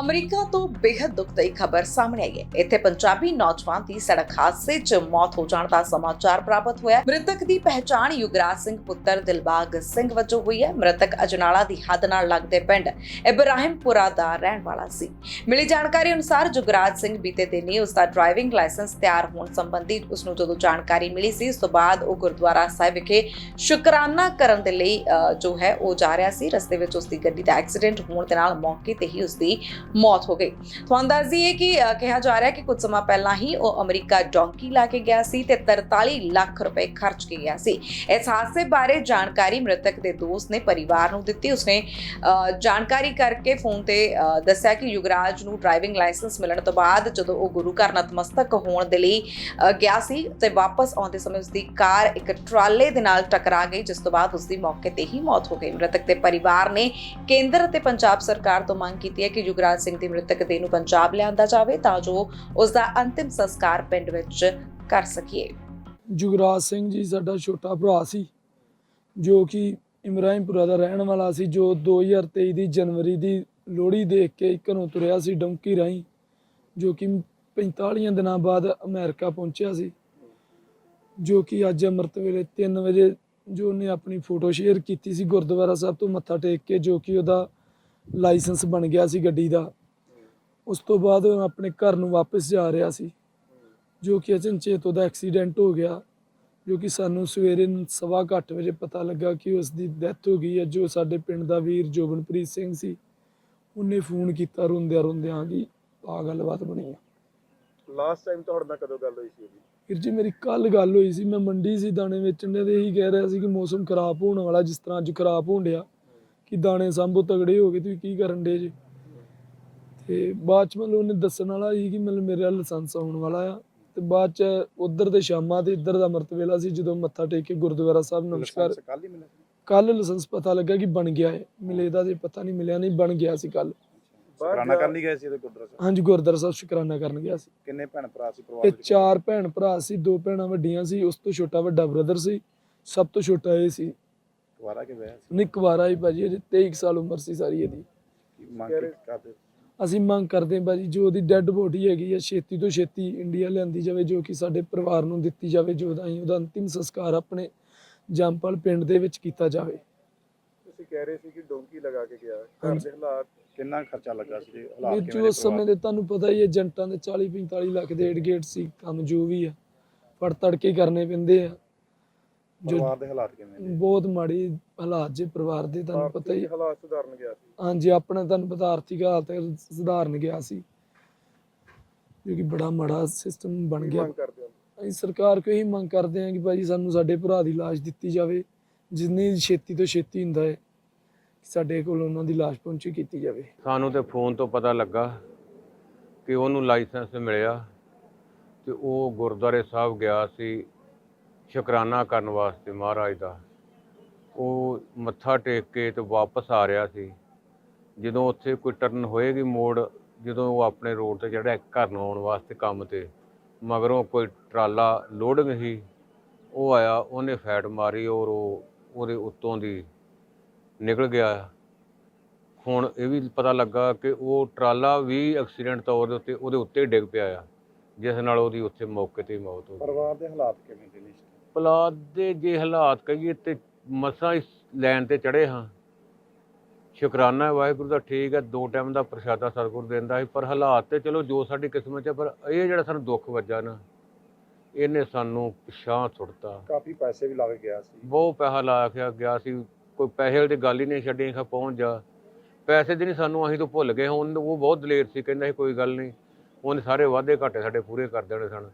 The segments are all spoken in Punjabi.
ਅਮਰੀਕਾ ਤੋਂ ਬੇहद ਦੁਖਦਾਈ ਖਬਰ ਸਾਹਮਣੇ ਆਈ ਹੈ। ਇੱਥੇ ਪੰਜਾਬੀ ਨੌਜਵਾਨ ਦੀ ਸੜਕ ਹਾਦਸੇ 'ਚ ਮੌਤ ਹੋ ਜਾਣ ਦਾ ਸਮਾਚਾਰ ਪ੍ਰਾਪਤ ਹੋਇਆ ਮ੍ਰਿਤਕ ਦੀ ਪਹਿਚਾਣ ਯੁਗਰਾਜ ਸਿੰਘ ਪੁੱਤਰ ਦਿਲਬਾਗ ਸਿੰਘ ਵਜੋਂ ਹੋਈ ਹੈ। ਮ੍ਰਿਤਕ ਅਜਨਾਲਾ ਦੀ ਹੱਦ ਨਾਲ ਲੱਗਦੇ ਪਿੰਡ ਇਬਰਾਹਿਮਪੁਰਾ ਦਾ ਰਹਿਣ ਵਾਲਾ ਸੀ। ਮਿਲੀ ਜਾਣਕਾਰੀ ਅਨੁਸਾਰ ਯੁਗਰਾਜ ਸਿੰਘ ਬੀਤੇ ਦਿਨੀ ਉਸ ਦਾ ਡਰਾਈਵਿੰਗ ਲਾਇਸੈਂਸ ਤਿਆਰ ਹੋਣ ਸੰਬੰਧੀ ਉਸ ਨੂੰ ਜਦੋਂ ਜਾਣਕਾਰੀ ਮਿਲੀ ਸੀ ਉਸ ਤੋਂ ਬਾਅਦ ਉਹ ਗੁਰਦੁਆਰਾ ਸਾਹਿਬ ਵਿਖੇ ਸ਼ੁਕਰਾਨਾ ਕਰਨ ਦੇ ਲਈ ਅ, ਜੋ ਹੈ ਉਹ ਜਾ ਰਿਹਾ ਸੀ। ਰਸਤੇ ਵਿੱਚ ਉਸ ਦੀ ਗੱਡੀ ਦਾ ਐਕਸੀਡੈਂਟ ਹੋਣ ਦੇ ਨਾਲ ਮੌਕੇ ਤੇ ਹੀ ਉਸ ਦੀ ਮੌਤ ਹੋ ਗਈ। ਤੁਹਾਨੂੰ ਦੱਸ ਦਈਏ ਕਿ ਕਿਹਾ ਜਾ ਰਿਹਾ ਹੈ ਕਿ ਕੁਝ ਸਮਾਂ ਪਹਿਲਾਂ ਹੀ ਉਹ ਅਮਰੀਕਾ ਡੌਂਕੀ ਲਾ ਕੇ ਗਿਆ ਸੀ ਤੇ 43 ਲੱਖ ਰੁਪਏ ਖਰਚ ਕੇ ਗਿਆ ਸੀ। ਇਸ ਹਾਦਸੇ ਬਾਰੇ ਜਾਣਕਾਰੀ ਮ੍ਰਿਤਕ ਦੇ ਦੋਸਤ ਨੇ ਪਰਿਵਾਰ ਨੂੰ ਦਿੱਤੀ। ਉਸਨੇ ਜਾਣਕਾਰੀ ਕਰਕੇ ਫੋਨ ਤੇ ਦੱਸਿਆ ਕਿ ਯੁਗਰਾਜ ਨੂੰ ਡਰਾਈਵਿੰਗ ਲਾਇਸੈਂਸ ਮਿਲਣ ਤੋਂ ਬਾਅਦ ਜਦੋਂ ਉਹ ਗੁਰੂ ਘਰ ਨਤਮਸਤਕ ਹੋਣ ਦੇ ਲਈ ਗਿਆ ਸੀ ਤੇ ਵਾਪਸ ਆਉਂਦੇ ਸਮੇਂ ਉਸਦੀ ਕਾਰ ਇੱਕ ਟਰਾਲੇ ਦੇ ਨਾਲ ਟਕਰਾ ਗਈ, ਜਿਸ ਤੋਂ ਬਾਅਦ ਉਸਦੀ ਮੌਕੇ ਤੇ ਹੀ ਮੌਤ ਹੋ ਗਈ। ਮ੍ਰਿਤਕ ਦੇ ਪਰਿਵਾਰ ਨੇ ਕੇਂਦਰ ਅਤੇ ਪੰਜਾਬ ਸਰਕਾਰ ਤੋਂ ਮੰਗ ਕੀਤੀ ਹੈ ਕਿ ਯੁਗਰਾਜ ਸਿੰਘ ਦੀ ਮ੍ਰਿਤਕ ਦੇਹ ਨੂੰ ਪੰਜਾਬ ਲਿਆਂਦਾ ਜਾਵੇ ਤਾਂ ਜੋ ਉਸ ਦਾ ਅੰਤਿਮ ਸੰਸਕਾਰ ਪਿੰਡ ਵਿੱਚ ਕਰ ਸਕੀਏ। ਜੁਗਰਾਜ ਸਿੰਘ ਜੀ ਸਾਡਾ ਛੋਟਾ ਭਰਾ ਸੀ, ਜੋ ਕਿ ਇਮਰਾਹਿਮਪੁਰਾ ਦਾ ਰਹਿਣ ਵਾਲਾ ਸੀ, ਜੋ 2023 ਦੀ ਜਨਵਰੀ ਦੀ ਲੋਹੜੀ ਦੇਖ ਕੇ ਘਰੋਂ ਤੁਰਿਆ ਸੀ ਡੌਂਕੀ ਰਾਹੀਂ, ਜੋ ਕਿ 45 ਦਿਨਾਂ ਬਾਅਦ ਅਮਰੀਕਾ ਪਹੁੰਚਿਆ ਸੀ, ਜੋ ਕਿ ਅੱਜ ਅੰਮ੍ਰਿਤ ਵੇਲੇ 3 ਵਜੇ ਜੋ ਉਹਨੇ ਆਪਣੀ ਫੋਟੋ ਸ਼ੇਅਰ ਕੀਤੀ ਸੀ ਗੁਰਦੁਆਰਾ ਸਾਹਿਬ ਤੋਂ ਮੱਥਾ ਟੇਕ ਕੇ, ਜੋ ਕਿ ਉਹਦਾ ਲਾਇਸੈਂਸ ਬਣ ਗਿਆ ਸੀ ਗੱਡੀ ਦਾ। ਉਸ ਤੋਂ ਬਾਅਦ ਉਹ ਆਪਣੇ ਘਰ ਨੂੰ ਵਾਪਸ ਜਾ ਰਿਹਾ ਸੀ ਜੋ ਕਿ ਅਚਨਚੇਤ ਉਹਦਾ ਐਕਸੀਡੈਂਟ ਹੋ ਗਿਆ ਜੋ ਕਿ ਸਾਨੂੰ ਸਵੇਰੇ ਨੂੰ ਸਵਾ ਕੁ ਅੱਠ ਵਜੇ ਪਤਾ ਲੱਗਾ ਕਿ ਉਸ ਦੀ ਡੈਥ ਹੋ ਗਈ ਹੈ ਜੋ ਸਾਡੇ ਪਿੰਡ ਦਾ ਵੀਰ ਜੋਬਨਪ੍ਰੀਤ ਸਿੰਘ ਸੀ। ਉਹਨੇ ਫੋਨ ਕੀਤਾ ਰੋਂਦਿਆਂ ਰੋਂਦਿਆਂ ਕਿ ਆ ਗੱਲਬਾਤ ਬਣੀ ਆ। ਲਾਸਟ ਟਾਈਮ ਤੁਹਾਡੇ ਨਾਲ ਕਦੋਂ ਗੱਲ ਹੋਈ ਸੀ ਉਹਦੀ? ਵੀਰ ਜੀ ਮੇਰੀ ਕੱਲ ਗੱਲ ਹੋਈ ਸੀ। ਮੈਂ ਮੰਡੀ ਸੀ ਦਾਣੇ ਵੇਚਣ ਦੇ ਇਹੀ ਕਹਿ ਰਿਹਾ ਸੀ ਕਿ ਮੌਸਮ ਖਰਾਬ ਹੋਣ ਵਾਲਾ ਜਿਸ ਤਰ੍ਹਾਂ ਅੱਜ ਖਰਾਬ ਹੋਣ ਡਿਆ। ਕਿ ਦਾਣੇ ਸੰਭੋ ਤਗੜੇ ਹੋ ਗਏ ਤੁਸੀਂ ਕੀ ਕਰਨ ਡੇ ਜੀ? ਤੇ ਬਾਅਦ ਚ ਮਤਲਬ ਉਹਨੇ ਦੱਸਣ ਵਾਲਾ ਸੀ ਕਿ ਮਤਲਬ ਮੇਰੇ ਲਾਇਸੈਂਸ ਆਉਣ ਵਾਲਾ ਆ। ਤੇ ਬਾਅਦ ਚ ਉਧਰ ਦੇ ਸ਼ਾਮਾਂ ਤੇ ਇੱਧਰ ਦਾ ਅੰਮ੍ਰਿਤ ਵੇਲਾ ਸੀ ਜਦੋਂ ਮੱਥਾ ਟੇਕ ਕੇ ਗੁਰਦੁਆਰਾ ਸਾਹਿਬ ਨਮਸਕਾਰ ਕੱਲ ਹੀ ਮਿਲਿਆ ਸੀ? ਕੱਲ ਲਾਇਸੈਂਸ ਪਤਾ ਲੱਗਾ ਕਿ ਬਣ ਗਿਆ ਹੈ। ਮਿਲੇ ਦਾ ਤੇ ਪਤਾ ਨਹੀਂ ਮਿਲਿਆ ਨਹੀਂ ਬਣ ਗਿਆ ਸੀ ਕੱਲ ਸ਼ੁਕਰਾਨਾ ਜਾ- ਕਰਨ ਲਈ ਗਏ ਸੀ ਉਹਦੇ ਗੁਰਦੁਆਰਾ ਸਾਹਿਬ? ਹਾਂਜੀ ਗੁਰਦੁਆਰਾ ਸਾਹਿਬ ਸ਼ੁਕਰਾਨਾ ਕਰਨ ਗਿਆ ਸੀ। ਕਿੰਨੇ ਭੈਣ ਭਰਾ ਸੀ ਪਰਿਵਾਰ ਇਹ ਵਿੱਚ? ਚਾਰ ਭੈਣ ਭਰਾ ਸੀ ਦੋ ਭੈਣਾਂ ਵੱਡੀਆਂ ਸੀ ਉਸ ਤੋਂ ਛੋਟਾ ਵੱਡਾ ਬ੍ਰਦਰ ਸੀ। ਸਭ ਤੋਂ ਛੋਟਾ ਇਹ ਸੀ। ਦੁਬਾਰਾ ਕੇ ਵਿਆਹ ਸੀ? ਨਿੱਕ ਵਾਰਾ ਹੀ ਭਾਜੀ ਅਜੇ 23 ਸਾਲ ਉਮਰ ਸੀ ਸਾਰੀ ਇਹਦੀ। ਕੀ ਮੰਗ ਕਹਿ ਰਹੇ- ਕੀ ਕਰਦੇ? ਅਸੀਂ ਮੰਗ ਕਰਦੇ ਹਾਂ ਭਾਜੀ ਜੋ ਉਹਦੀ ਡੈੱਡ ਬੋਡੀ ਹੈਗੀ ਹੈ ਛੇਤੀ ਤੋਂ ਛੇਤੀ ਇੰਡੀਆ ਲਿਆਂਦੀ ਜਾਵੇ ਜੋ ਕਿ ਸਾਡੇ ਪਰਿਵਾਰ ਨੂੰ ਦਿੱਤੀ ਜਾਵੇ ਜੋ ਦਾ ਉਹਦਾ ਅੰਤਿਮ ਸੰਸਕਾਰ ਆਪਣੇ ਜੰਪਲ ਪਿੰਡ ਦੇ ਵਿੱਚ ਕੀਤਾ ਜਾਵੇ। ਤੁਸੀਂ ਕਹਿ ਰਹੇ ਸੀ ਕਿ ਡੋਂਕੀ ਲਗਾ ਕੇ ਗਿਆ ਘਰ ਹਾਂਜੀ। ਦੇ ਹਾਲਾਤ ਕਿੰਨਾ ਖਰਚਾ ਲੱਗਾ ਸੀ ਹਾਲਾਤ ਕਿਵੇਂ ਉਸ ਸਮੇਂ ਦੇ ਤੁਹਾਨੂੰ ਪਤਾ ਹੀ ਹੈ ਏਜੰਟਾਂ ਦੇ 40 45 ਲੱਖ ਦੇ ਏਡਗੇਟ ਸੀ ਕੰਮ ਜੋ ਵੀ ਆ ਫੜ ਤੜਕੇ ਕਰਨੇ ਪੈਂਦੇ ਆ। ਜੋ ਪਰਿਵਾਰ ਦੇ ਹਾਲਾਤ ਕਿਵੇਂ ਨੇ? ਬਹੁਤ ਮਾੜੀ ਹਾਲਾਤ ਜੇ ਪਰਿਵਾਰ ਦੇ ਤੁਹਾਨੂੰ ਪਤਾ ਹੀ ਹਾਲਾਤ ਸੁਧਾਰਨ ਗਿਆ ਸੀ। ਹਾਂਜੀ ਆਪਣਾ ਤੁਹਾਨੂੰ ਪਤਾ ਆਰਥਿਕ ਹਾਲਤ ਸੁਧਾਰਨ ਗਿਆ ਸੀ। ਜੋ ਕਿ ਬੜਾ ਮਾੜਾ ਸਿਸਟਮ ਬਣ ਗਿਆ। ਮੰਗ ਕਰਦੇ ਹੋ? ਅਸੀਂ ਸਰਕਾਰ ਕੋਲ ਇਹੀ ਮੰਗ ਕਰਦੇ ਹਾਂ ਕਿ ਭਾਜੀ ਸਾਨੂੰ ਸਾਡੇ ਭਰਾ ਦੀ ਲਾਸ਼ ਦਿੱਤੀ ਜਾਵੇ ਜਿੰਨੀ ਛੇਤੀ ਤੋਂ ਛੇਤੀ ਹੁੰਦਾ ਹੈ ਕਿ ਸਾਡੇ ਕੋਲ ਉਹਨਾਂ ਦੀ ਲਾਸ਼ ਪਹੁੰਚੀ ਕੀਤੀ ਜਾਵੇ। ਸਾਨੂੰ ਤੇ ਫੋਨ ਤੋਂ ਪਤਾ ਲੱਗਾ ਕਿ ਉਹਨੂੰ ਲਾਇਸੈਂਸ ਮਿਲਿਆ ਤੇ ਉਹ ਗੁਰਦੁਆਰੇ ਸਾਹਿਬ ਗਿਆ ਸੀ। ਸ਼ੁਕਰਾਨਾ ਕਰਨ ਵਾਸਤੇ ਮਹਾਰਾਜ ਦਾ। ਉਹ ਮੱਥਾ ਟੇਕ ਕੇ ਤੇ ਵਾਪਸ ਆ ਰਿਹਾ ਸੀ। ਜਦੋਂ ਉੱਥੇ ਕੋਈ ਟਰਨ ਹੋਏਗੀ ਮੋੜ, ਜਦੋਂ ਉਹ ਆਪਣੇ ਰੋਡ ਤੇ ਜਿਹੜਾ ਘਰ ਨੂੰ ਆਉਣ ਵਾਸਤੇ ਕੰਮ ਤੇ, ਮਗਰੋਂ ਕੋਈ ਟਰਾਲਾ ਲੋਡਿੰਗ ਸੀ, ਉਹ ਆਇਆ, ਉਹਨੇ ਫੈਟ ਮਾਰੀ ਔਰ ਉਹ ਉਹਦੇ ਉੱਤੋਂ ਦੀ ਨਿਕਲ ਗਿਆ। ਹੁਣ ਇਹ ਵੀ ਪਤਾ ਲੱਗਾ ਕਿ ਉਹ ਟਰਾਲਾ ਵੀ ਐਕਸੀਡੈਂਟ ਤੌਰ ਦੇ ਉੱਤੇ ਉਹਦੇ ਉੱਤੇ ਡਿੱਗ ਪਿਆ ਆ, ਜਿਸ ਨਾਲ ਉਹਦੀ ਉੱਥੇ ਮੌਕੇ ਤੇ ਹੀ ਮੌਤ ਹੋ ਗਈ। ਪਰਿਵਾਰ ਦੇ ਹਾਲਾਤ ਕਿਵੇਂ ਦੇ ਨੇ ਪਲਾਦ ਦੇ ਜੇ ਹਾਲਾਤ ਕਹੀਏ ਤੇ ਮਸਾਂ ਇਸ ਲੈਣ ਤੇ ਚੜੇ ਹਾਂ। ਸ਼ੁਕਰਾਨਾ ਹੈ ਵਾਹਿਗੁਰੂ ਦਾ ਠੀਕ ਹੈ ਦੋ ਟਾਈਮ ਦਾ ਪ੍ਰਸ਼ਾਦਾ ਸਤਿਗੁਰ ਦਿੰਦਾ ਸੀ ਪਰ ਹਾਲਾਤ ਤੇ ਚਲੋ ਜੋ ਸਾਡੀ ਕਿਸਮਤ 'ਚ ਹੈ, ਪਰ ਇਹ ਜਿਹੜਾ ਸਾਨੂੰ ਦੁੱਖ ਵੱਜਾ ਨਾ ਇਹਨੇ ਸਾਨੂੰ ਪਿਛਾਂਹ ਸੁੱਟਤਾ। ਕਾਫੀ ਪੈਸੇ ਵੀ ਲੱਗ ਗਿਆ ਸੀ। ਬਹੁਤ ਪੈਸਾ ਲਾ ਕੇ ਗਿਆ ਸੀ ਕੋਈ ਪੈਸੇ ਵਾਲੀ ਗੱਲ ਹੀ ਨਹੀਂ ਛੱਡੀ ਖਾ ਪਹੁੰਚ ਜਾ। ਪੈਸੇ ਦੀ ਨਹੀਂ ਸਾਨੂੰ ਅਸੀਂ ਤੋਂ ਭੁੱਲ ਗਏ ਹੁਣ ਉਹ ਬਹੁਤ ਦਲੇਰ ਸੀ ਕਹਿੰਦਾ ਸੀ ਕੋਈ ਗੱਲ ਨਹੀਂ ਉਹਨੇ ਸਾਰੇ ਵਾਅਦੇ ਘਾਟੇ ਸਾਡੇ ਪੂਰੇ ਕਰ ਦੇਣੇ ਸਨ।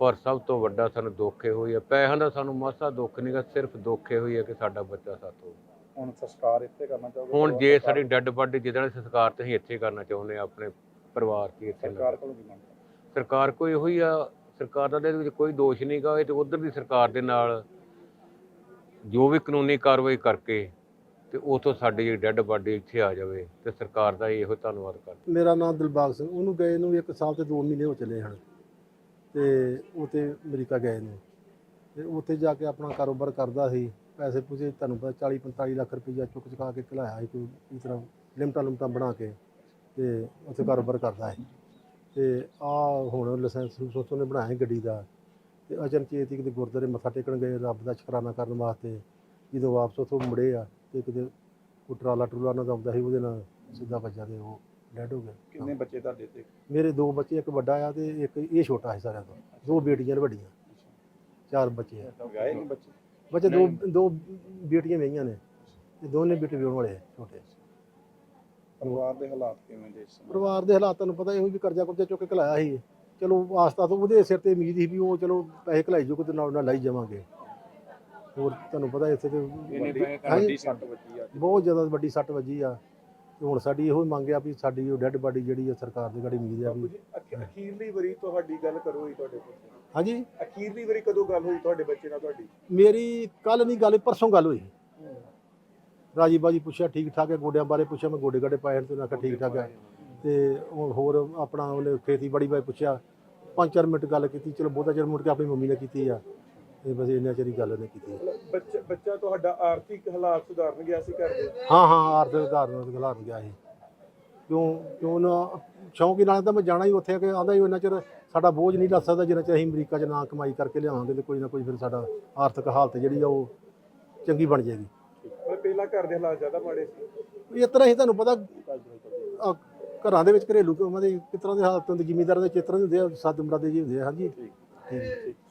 ਪਰ ਸਭ ਤੋਂ ਵੱਡਾ ਸਾਨੂੰ ਦੁੱਖ ਇਹ ਹੋਈ ਹੈ ਪੈਸਿਆਂ ਦਾ ਸਾਨੂੰ ਮਾਸਾ ਦੁੱਖ ਨਹੀਂਗਾ ਸਿਰਫ ਦੁੱਖ ਇਹ ਹੋਈ ਹੈ ਕਿ ਸਾਡਾ ਬੱਚਾ ਸਾਥੋਂ ਹੁਣ ਸੰਸਕਾਰ ਇੱਥੇ ਕਰਨਾ ਚਾਹੋਗੇ? ਹੁਣ ਜੇ ਸਾਡੀ ਡੈੱਡ ਬਾਡੀ ਜਿਹਦਾ ਸੰਸਕਾਰ ਤੇ ਅਸੀਂ ਇੱਥੇ ਕਰਨਾ ਚਾਹੁੰਦੇ ਹਾਂ ਆਪਣੇ ਪਰਿਵਾਰ ਕੀ ਇੱਥੇ ਸਰਕਾਰ। ਕੋਲੋਂ ਕੀ ਮੰਗ ਸਰਕਾਰ ਕੋਈ ਇਹੋ ਹੀ ਆ ਸਰਕਾਰ ਦਾ ਇਹਦੇ ਵਿੱਚ ਕੋਈ ਦੋਸ਼ ਨਹੀਂਗਾ ਇਹ ਤੇ ਉਧਰ ਦੀ ਸਰਕਾਰ ਦੇ ਨਾਲ ਜੋ ਵੀ ਕਾਨੂੰਨੀ ਕਾਰਵਾਈ ਕਰਕੇ ਤੇ ਉਥੋਂ ਸਾਡੀ ਡੈੱਡ ਬਾਡੀ ਇੱਥੇ ਆ ਜਾਵੇ ਤੇ ਸਰਕਾਰ ਦਾ ਇਹੋ ਧੰਨਵਾਦ ਕਰ ਮੇਰਾ ਨਾਮ ਦਿਲਬਾਗ ਸਿੰਘ ਉਹਨੂੰ ਗਏ ਨੂੰ ਇੱਕ ਸਾਲ ਤੇ 2 ਮਹੀਨੇ ਹੋ ਚੱਲੇ ਹਨ। ਤੇ ਉਹ ਤੇ ਅਮਰੀਕਾ ਗਏ ਨੇ। ਤੇ ਉੱਥੇ ਜਾ ਕੇ ਆਪਣਾ ਕਾਰੋਬਾਰ ਕਰਦਾ ਸੀ। ਪੈਸੇ ਪੂਸੇ ਤੁਹਾਨੂੰ ਪਤਾ 40 45 ਲੱਖ ਰੁਪਈਆ ਚੁੱਕ ਚੁਕਾ ਕੇ ਘਲਾਇਆ ਸੀ ਕੋਈ ਇਸ ਤਰ੍ਹਾਂ ਲਿਮਟਾਂ ਲੁਮਟਾਂ ਬਣਾ ਕੇ ਤੇ ਉੱਥੇ ਕਾਰੋਬਾਰ ਕਰਦਾ ਹੈ ਤੇ ਆ ਹੁਣ ਲਾਇਸੈਂਸ ਸੋਚੋ ਨੇ ਬਣਾਇਆ ਸੀ ਗੱਡੀ ਦਾ। ਤੇ ਅਚਨਚੇਤ ਹੀ ਕਿਤੇ ਗੁਰਦੁਆਰੇ ਮੱਥਾ ਟੇਕਣ ਗਏ ਰੱਬ ਦਾ ਸ਼ੁਕਰਾਨਾ ਕਰਨ ਵਾਸਤੇ। ਜਦੋਂ ਵਾਪਸ ਉੱਥੋਂ ਮੁੜੇ ਆ ਤੇ ਕਿਤੇ ਉਹ ਟਰਾਲਾ ਟਰੂਲਾ ਨਾਲ ਆਉਂਦਾ ਸੀ ਉਹਦੇ ਨਾਲ ਸਿੱਧਾ ਵੱਜਾ ਤੇ ਉਹ ਡੈਡ ਹੋ ਗਿਆ ਕਿੰਨੇ ਬੱਚੇ ਤੁਹਾਡੇ ਤੇ? ਮੇਰੇ ਦੋ ਬੱਚੇ ਇੱਕ ਵੱਡਾ ਆ ਤੇ ਇੱਕ ਇਹ ਛੋਟਾ ਹੈ ਸਾਰਿਆਂ ਤੋਂ। ਦੋ ਬੇਟੀਆਂ ਨੇ ਵੱਡੀਆਂ। ਚਾਰ ਬੱਚੇ ਆ। ਗਏ ਨਹੀਂ ਬੱਚੇ? ਬੱਚੇ ਦੋ ਦੋ ਬੇਟੀਆਂ ਵਹੀਆਂ ਨੇ ਤੇ ਦੋਨੇ ਬੇਟੇ ਵਿਆਹੁਣ ਵਾਲੇ ਆ, ਛੋਟੇ। ਪਰਿਵਾਰ ਦੇ ਹਾਲਾਤ ਕਿਵੇਂ ਦੇ ਇਸ ਸਮੇਂ? ਪਰਿਵਾਰ ਦੇ ਹਾਲਾਤ ਤੁਹਾਨੂੰ ਪਤਾ ਇਹੋ ਵੀ ਕਰਜ਼ਾ ਕੁਰਜ਼ਾ ਚੁੱਕ ਕੇ ਘਲਾਇਆ ਸੀ। ਚਲੋ ਆਸਤਾ ਤੋਂ ਉਹਦੇ ਸਿਰ ਤੇ ਉਮੀਦ ਸੀ ਵੀ ਉਹ ਚਲੋ ਪੈਸੇ ਘਲਾਈ ਜੋ ਕਿਤੇ ਨਾਲ ਨਾਲ ਲਾਈ ਜਾਵਾਂਗੇ। ਹੋਰ ਤੁਹਾਨੂੰ ਪਤਾ ਇੱਥੇ ਤੇ ਇਹਨੇ ਵੱਡੀ- ਪੈ ਹਾਂਜੀ। ਵੱਡੀ ਸੱਟ ਵੱਜੀ ਆ। ਬਹੁਤ ਜ਼ਿਆਦਾ ਵੱਡੀ ਸੱਟ ਵੱਜੀ ਆ। ਤੇ ਹੁਣ ਸਾਡੀ ਇਹੋ ਮੰਗ ਆ ਵੀ ਸਾਡੀ ਉਹ ਡੈੱਡ ਬਾਡੀ ਜਿਹੜੀ ਆ ਸਰਕਾਰ ਦੀ ਗਾੜੀ ਉਮੀਦ ਆ ਬਾਪੂ ਵੀ ਜੀ ਅਖ- ਅਖੀਰਲੀ ਵਾਰੀ ਤੁਹਾਡੀ ਗੱਲ ਕਰੋ ਹੋਈ ਤੁਹਾਡੇ ਕੋਲ ਹਾਂਜੀ? ਅਖੀਰਲੀ ਵਾਰੀ ਕਦੋਂ ਗੱਲ ਹੋਈ ਤੁਹਾਡੇ ਬੱਚੇ ਨਾਲ ਤੁਹਾਡੀ? ਮੇਰੀ ਕੱਲ ਨਹੀਂ ਗੱਲ ਪਰਸੋਂ ਗੱਲ ਹੋਈ। ਰਾਜੀ ਬਾਜੀ ਪੁੱਛਿਆ ਠੀਕ ਠਾਕ ਹੈ ਗੋਡਿਆਂ ਬਾਰੇ? ਪੁੱਛਿਆ ਮੈਂ ਗੋਡੇ ਗਾਡੇ ਪਾਏ ਹਨ ਤੇ ਉਹਨਾਂ ਕਿਹਾ ਠੀਕ ਠਾਕ ਹੈ ਤੇ ਉਹ ਹੋਰ ਆਪਣਾ ਉਹਨੇ ਖੇਤੀਬਾੜੀ ਬਾਰੇ ਪੁੱਛਿਆ ਪੰਜ ਚਾਰ ਮਿੰਟ ਗੱਲ ਕੀਤੀ ਚਲੋ ਬਹੁਤਾ ਚਿਰ ਮੁੜ ਕੇ ਆਪਣੀ ਮੰਮੀ ਨੇ ਕੀਤੀ ਆ। ਤੇ ਬਸ ਇੰਨਾ ਚਿਰ ਹੀ ਗੱਲ ਨੇ ਕੀਤੀ ਬੱਚਾ ਬੱਚਾ ਤੁਹਾਡਾ ਆਰਥਿਕ ਹਾਲਾਤ ਸੁਧਾਰਨ ਗਿਆ ਸੀ ਘਰ ਦੇ? ਹਾਂ ਹਾਂ ਆਰਥਿਕ ਤੇ ਖਿਲਾਰਨ ਗਿਆ ਸੀ ਕਿਉਂ ਕਿਉਂ ਨਾ ਸ਼ੌਂਕੀ ਨਾਲ ਤਾਂ ਮੈਂ ਜਾਣਾ ਹੀ ਉੱਥੇ ਕਿ ਆਂਦਾ ਹੀ ਉਹਨਾਂ ਚਿਰ ਸਾਡਾ ਬੋਝ ਨਹੀਂ ਲੱਗ ਸਕਦਾ ਜਿੰਨਾ ਚਿਰ ਅਸੀਂ ਅਮਰੀਕਾ 'ਚ ਨਾ ਕਮਾਈ ਕਰਕੇ ਲਿਆਵਾਂਗੇ ਤੇ ਕੋਈ ਨਾ ਕੋਈ ਫਿਰ ਸਾਡਾ ਆਰਥਿਕ ਹਾਲਤ ਜਿਹੜੀ ਆ ਉਹ ਚੰਗੀ ਬਣ ਜਾਏਗੀ। ਮਤਲਬ ਪਹਿਲਾਂ ਘਰ ਦੇ ਹਾਲਾਤ ਜ਼ਿਆਦਾ ਮਾੜੇ ਸੀ। ਇਸ ਤਰ੍ਹਾਂ ਹੀ ਤੁਹਾਨੂੰ ਪਤਾ ਘਰਾਂ ਦੇ ਵਿੱਚ ਘਰੇਲੂ ਕੰਮਾਂ ਦੇ ਕਿਸ ਤਰ੍ਹਾਂ ਦੇ ਹਾਲਤ ਹੁੰਦੇ ਜ਼ਿਮੀਂਦਾਰਾਂ ਦੇ ਚਿੱਤਰਾਂ ਹੁੰਦੇ ਆ ਸੱਦ ਮਰਾਦੇ ਜੀ ਹੁੰਦੇ ਆ ਹਾਂਜੀ? ਠੀਕ ਹੈ